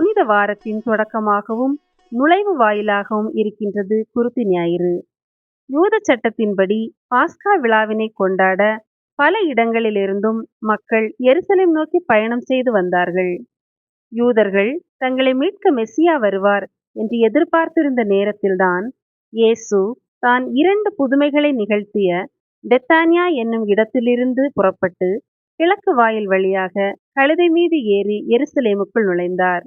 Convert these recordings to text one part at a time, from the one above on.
புனித வாரத்தின் தொடக்கமாகவும் நுழைவு வாயிலாகவும் இருக்கின்றது குருத்து ஞாயிறு. யூத சட்டத்தின்படி பாஸ்கா விழாவினை கொண்டாட பல இடங்களிலிருந்தும் மக்கள் எருசலேம் நோக்கி பயணம் செய்து வந்தார்கள். யூதர்கள் தங்களை மீட்க மெஸ்ஸியா வருவார் என்று எதிர்பார்த்திருந்த நேரத்தில்தான் இயேசு தான் இரண்டு புதுமைகளை நிகழ்த்திய டெத்தானியா என்னும் இடத்திலிருந்து புறப்பட்டு கிழக்கு வாயில் வழியாக கழுதை மீது ஏறி எருசலேமுக்குள் நுழைந்தார்.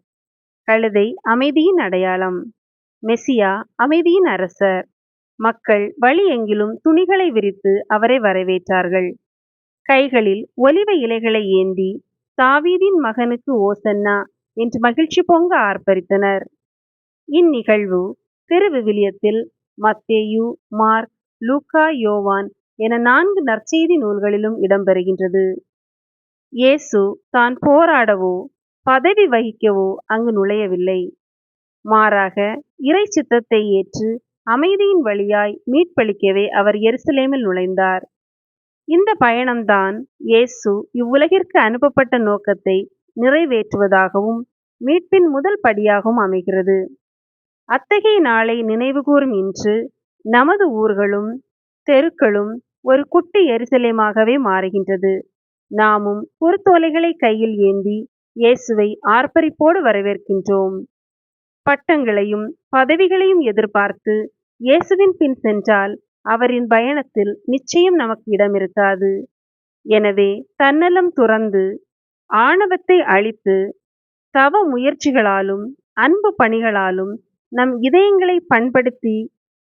கழுதை அமைதியின் அடையாளம். மெசியா அமைதியின் அரசர். மக்கள் வழி எங்கிலும் துணிகளை விரித்து அவரை வரவேற்றார்கள். கைகளில் ஒலிவ இலைகளை ஏந்தி தாவீதின் மகனுக்கு ஓசன்னா என்று மகிழ்ச்சி பொங்க ஆர்ப்பரித்தனர். இந்நிகழ்வு திருவிவிலியத்தில் மத்தேயு மார்க் லூக்கா யோவான் என நான்கு நற்செய்தி நூல்களிலும் இடம்பெறுகின்றது. இயேசு தான் போராடவோ பதவி வகிக்கவோ அங்கு நுழையவில்லை. மாறாக இறை சித்தத்தை ஏற்று அமைதியின் வழியாய் மீட்பளிக்கவே அவர் எருசலேமில் நுழைந்தார். இந்த பயணம்தான் இயேசு இவ்வுலகிற்கு அனுப்பப்பட்ட நோக்கத்தை நிறைவேற்றுவதாகவும் மீட்பின் முதல் படியாகவும் அமைகிறது. அத்தகைய நாளை நினைவுகூரும் இன்று நமது ஊர்களும் தெருக்களும் ஒரு குட்டி எரிசலேமாகவே மாறுகின்றது. நாமும் பொறுத்தோலைகளை கையில் ஏந்தி இயேசுவை ஆர்ப்பரிப்போடு வரவேற்கின்றோம். பட்டங்களையும் பதவிகளையும் எதிர்பார்த்து இயேசுவின் பின் சென்றால் அவரின் பயணத்தில் நிச்சயம் நமக்கு இடம் இருக்காது. எனவே தன்னலம் துறந்து ஆணவத்தை அழித்து தவ முயற்சிகளாலும் அன்பு பணிகளாலும் நம் இதயங்களை பண்படுத்தி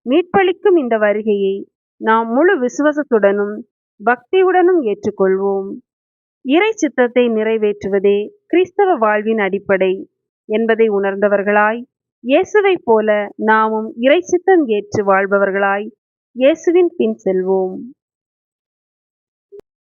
மீட்பளிக்கும் இந்த வருகையை நாம் முழு விசுவாசத்துடனும் பக்தியுடனும் ஏற்றுக்கொள்வோம். இறை சித்தத்தை நிறைவேற்றுவதே கிறிஸ்தவ வாழ்வின் அடிப்படை என்பதை உணர்ந்தவர்களாய் இயேசுவைப் போல நாமும் இறை சித்தம் ஏற்று வாழ்பவர்களாய் இயேசுவின் பின் செல்வோம்.